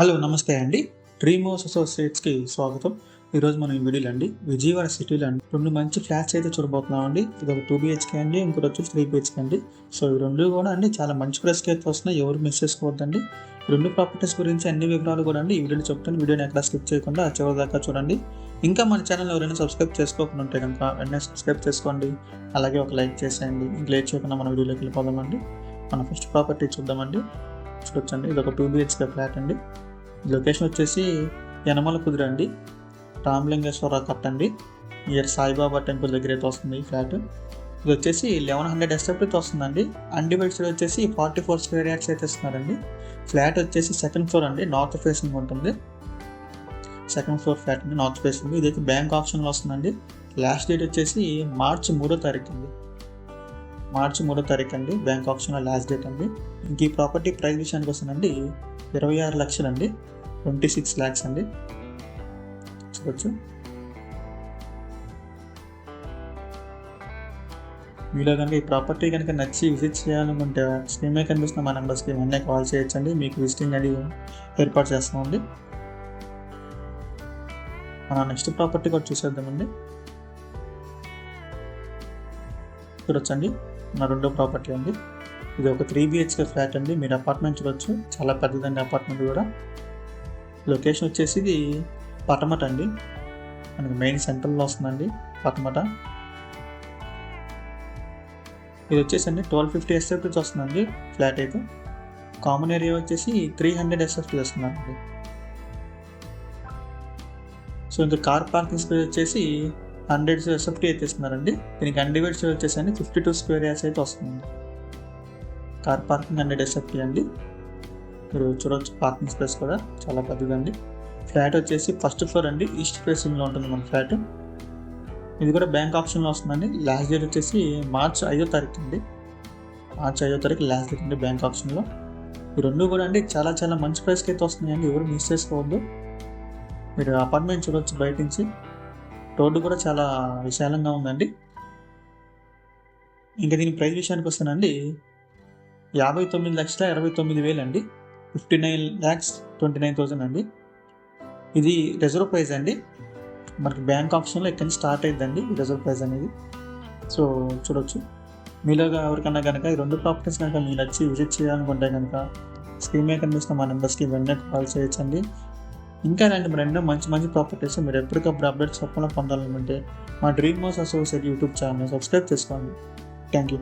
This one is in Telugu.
హలో నమస్తే అండి. డ్రీమోస్ అసోసియేట్స్కి స్వాగతం. ఈరోజు మనం ఈ వీడియోలో అండి విజయవాడ సిటీలో అండి రెండు మంచి ఫ్లాట్స్ అయితే చూడబోతున్నాం అండి ఇది ఒక టూ బిహెచ్కే అండి ఇంకోటి వచ్చి త్రీ బిహెచ్కే అండి. సో ఈ రెండు కూడా అండి చాలా మంచి ప్రైస్కి అయితే వస్తున్నాయి. ఎవరు మిస్ చేసుకోవద్దండి. రెండు ప్రాపర్టీస్ గురించి అన్ని వివరాలు కూడా అండి ఈ వీడియోలో చెప్తాను. వీడియోని ఎక్కడ స్కిప్ చేయకుండా చివరి దాకా చూడండి. ఇంకా మన ఛానల్ ఎవరైనా సబ్స్క్రైబ్ చేసుకోకుండా ఉంటే కనుక వెంటనే సబ్స్క్రైబ్ చేసుకోండి. అలాగే ఒక లైక్ చేసేయండి. లేట్ చేయకుండా మన వీడియోలోకి వెళ్ళిపోదామండి. మన ఫస్ట్ ప్రాపర్టీ చూద్దామండి. చూడొచ్చండి. ఇది ఒక టూ బిహెచ్కే ఫ్లాట్ అండి. లొకేషన్ వచ్చేసి యనమల కుదిరండి రామలింగేశ్వర కట్ అండి. నియర్ సాయిబాబా టెంపుల్ దగ్గర అయితే వస్తుంది ఈ ఫ్లాట్. ఇది వచ్చేసి లెవెన్ హండ్రెడ్ ఎస్ఎఫ్టీతో వస్తుందండి. అన్డివైడ్ సైడ్ వచ్చేసి ఫార్టీ ఫోర్ స్క్వేర్ యార్డ్స్ అయితే ఇస్తున్నారండి. ఫ్లాట్ వచ్చేసి సెకండ్ ఫ్లోర్ అండి. నార్త్ ఫేసింగ్ ఉంటుంది. సెకండ్ ఫ్లోర్ ఫ్లాట్ అండి. North facing. ఇదైతే బ్యాంక్ ఆప్షన్లో వస్తుందండి. లాస్ట్ డేట్ వచ్చేసి మార్చి మూడో తారీఖు అండి. మార్చి మూడో తారీఖు అండి బ్యాంక్ ఆప్షన్ లాస్ట్ డేట్ అండి. ఇంక ఈ ప్రాపర్టీ ప్రైస్ విషయానికి వస్తుందండి ఇరవై ఆరు లక్షలు అండి ట్వంటీ సిక్స్ ల్యాక్స్ అండి. చూడొచ్చు. మీలో కనుక ఈ ప్రాపర్టీ కనుక నచ్చి విజిట్ చేయాలనుకుంటే స్క్రీన్ కనిపిస్తున్న మా నెంబర్స్కి వెంటనే కాల్ చేయొచ్చండి. మీకు విజిటింగ్ అది ఏర్పాటు చేస్తామండి. మన నెక్స్ట్ ప్రాపర్టీ కూడా చూసేద్దామండి. చూడొచ్చండి. నా రెండో ప్రాపర్టీ అండి. ఇది ఒక త్రీ బిహెచ్కే ఫ్లాట్ అండి. మీరు అపార్ట్మెంట్ చూడొచ్చు. చాలా పెద్దదండి అపార్ట్మెంట్ కూడా. లొకేషన్ వచ్చేసి ఇది పటమట అండి. మనకి మెయిన్ సెంట్రల్లో వస్తుందండి పటమట. ఇది వచ్చేసి అండి ట్వెల్వ్ ఫిఫ్టీ ఎస్ఎఫ్టీ వస్తుందండి ఫ్లాట్ అయితే. కామన్ ఏరియా వచ్చేసి త్రీ హండ్రెడ్ ఎస్ఎఫ్టీ వస్తుందండి. సో ఇంకా కార్ పార్కింగ్ స్పేస్ వచ్చేసి హండ్రెడ్ ఎస్ఎఫ్టీ అయితే ఇస్తున్నారండి దీనికి అన్డివైడ్ స్పేస్ వచ్చేసి ఫిఫ్టీ టూ స్క్వేర్ యార్డ్స్ అయితే వస్తుంది కార్ పార్కింగ్ హండ్రెడ్ ఎస్ఎఫ్టీ అండి. మీరు చూడవచ్చు పార్కింగ్ స్పేస్ కూడా చాలా పెద్దదండి ఫ్లాట్ వచ్చేసి ఫస్ట్ ఫ్లోర్ అండి ఈస్ట్ ఫేసింగ్లో ఉంటుంది మన ఫ్లాట్ ఇది కూడా బ్యాంక్ ఆప్షన్లో వస్తుందండి. లాస్ట్ డేట్ వచ్చేసి మార్చ్ ఐదో తారీఖు అండి. మార్చ్ ఐదో తారీఖు లాస్ట్ డేట్ అండి బ్యాంక్ ఆప్షన్లో ఈ రెండు కూడా అండి చాలా చాలా మంచి ప్రైస్కి అయితే వస్తున్నాయండి. ఎవరు మిస్ చేసుకోవద్దు. మీరు అపార్ట్మెంట్ చూడవచ్చు బయట నుంచి. రోడ్డు కూడా చాలా విశాలంగా ఉందండి. ఇంకా దీని ప్రైస్ విషయానికి వస్తానండి. యాభై తొమ్మిది లక్షల ఇరవై తొమ్మిది వేలు అండి fifty nine lakhs twenty nine thousand అండి. ఇది రిజర్వ్ ప్రైస్ అండి. మనకి బ్యాంక్ ఆప్షన్లో ఇక్కడ నుంచి స్టార్ట్ అయ్యిందండి రిజర్వ్ ప్రైస్ అనేది. సో చూడొచ్చు. మీలో ఎవరికన్నా కనుక ఈ రెండు ప్రాపర్టీస్ కనుక మీరు వచ్చి విజిట్ చేయాలనుకుంటే కనుక స్క్రీన్ మీద కనిపిస్తున్న మా నెంబర్స్కి వెంటనే కాల్ చేయొచ్చండి. ఇంకా ఇలాంటి మరి ఎన్నో మంచి మంచి ప్రాపర్టీస్ మీరు ఎప్పటికప్పుడు అప్డేట్స్ తప్పకుండా పొందాలనుకుంటే మా డ్రీమ్ మోస్ అసోసియేట్ యూట్యూబ్ ఛానల్ సబ్స్క్రైబ్ చేసుకోండి. Thank you